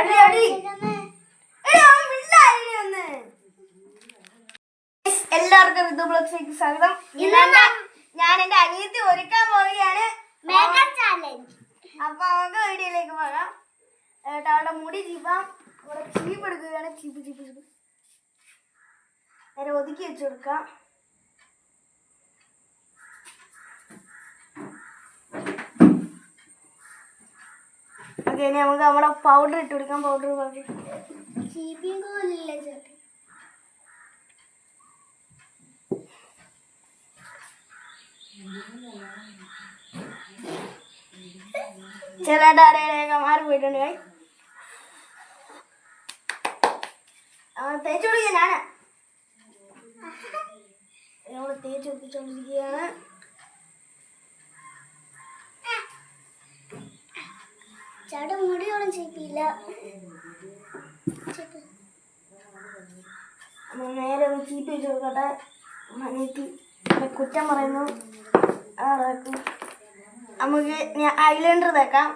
അടി, അടി. എല്ലാവർക്കും ഋതു ബ്ലോഗ്സിലേക്ക് സ്വാഗതം. ഇന്ന് ഞാൻ- എന്റെ അനിയത്തി ഒരുക്കാൻ പോവുകയാണ്. അപ്പൊ നമുക്ക് വീഡിയോയിലേക്ക് പോകാം. ഏട്ടാ അവിടെ മുടി ചീപ്പാം. ഇവിടെ ചീപ്പ് എടുക്കുകയാണ്. ചീപ്പ് ചീപ്പ് ചീപ്പ്. നേരെ ഒതുക്കി വെച്ചു കൊടുക്കാം. ഓക്കെ ഇനി നമുക്ക് നമ്മുടെ പൗഡർ ഇട്ട് കൊടുക്കാം പൗഡർ പൗഡർ ചെറുതായിട്ട് അടയിലേക്ക് മാറി പോയിട്ടുണ്ട് കൈ തേച്ചു കൊടുക്കുക ഞാനാ. നമ്മൾ തേച്ച് ഒപ്പിച്ചോണ്ടിരിക്കുകയാണ് ചേട്ടൻ മുടിയോളം ചീപ്പ്. നേരെ ഒരു ചീപ്പ് വെച്ച് കൊടുക്കട്ടെ അനിയത്തി കുറ്റം പറയുന്നു. ആറാക്കും നമുക്ക് ഞാൻ ഐലൻഡർ തേക്കാം.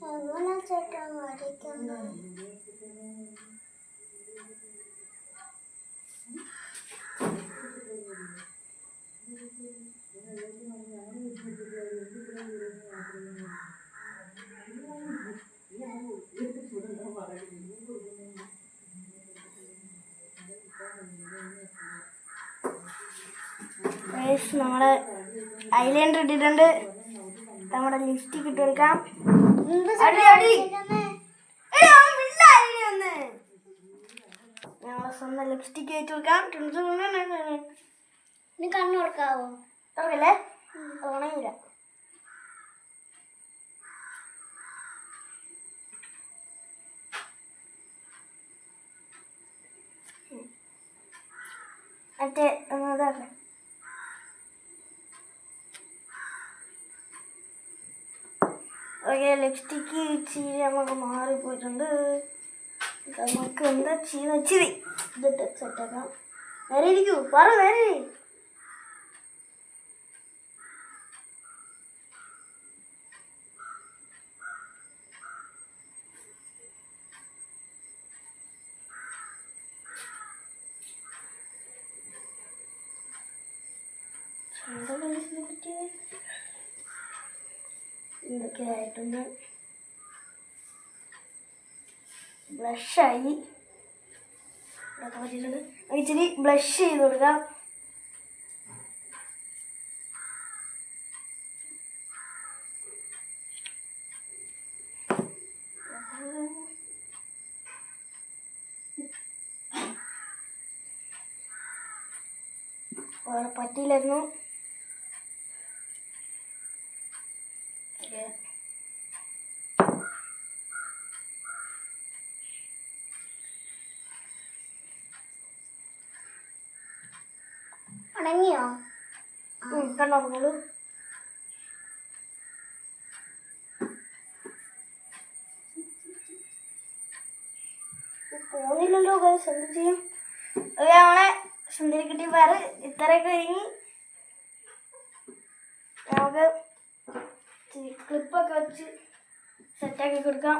ചേട്ടാ ചേട്ടൻ വരയ്ക്കുന്നത്? ഗൈസ് നമ്മുടെ ഐലൻഡർ ഇട്ടിട്ടുണ്ട്. നമ്മുടെ ലിപ്സ്റ്റിക് ഇട്ട് കൊടുക്കാം. ഞങ്ങളെ സ്വന്തം ലിപ്സ്റ്റിക് വെച്ച് കൊടുക്കാം. കണ്ണു കൊടുക്കാവോ ഓണയില്ല ഉണങ്ങില്ല മറ്റേ ഇതാക്കാം ഓക്കെ ലിപ്സ്റ്റിക്ക് ഇച്ചിരി നമുക്ക് മാറിപ്പോയിട്ടുണ്ട്. നമുക്ക് എന്താ ചെയ്യുന്ന ഇച്ചിരി ഇതിട്ട് സെറ്റാക്കാം നേരെ ഇരിക്കൂ. പറ നേരെ ഇതൊക്കെ ആയിട്ടുണ്ട് ബ്ലഷായി ഇച്ചിരി ബ്ലഷ് ചെയ്ത് കൊടുക്കാം. പറ്റിയില്ലായിരുന്നു. ഉണങ്ങിയോ? കണ്ടോ നോളൂ പോകുന്നില്ലല്ലോ ഗൈസ് എന്ത് ചെയ്യും? അവളെ നമ്മളെ സുന്ദരി കുട്ടി വേറെ ഇത്രയൊക്കെ കഴിഞ്ഞ് നമുക്ക് ക്ലിപ്പൊക്കെ വെച്ച് സെറ്റാക്കി കൊടുക്കാം.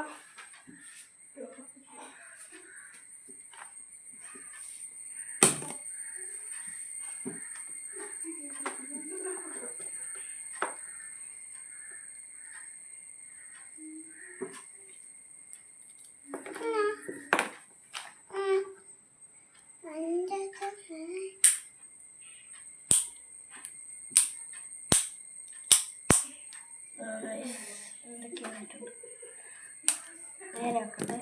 എന്തൊക്കെയായിട്ടുണ്ട് നേരെ ആക്കട്ടെ.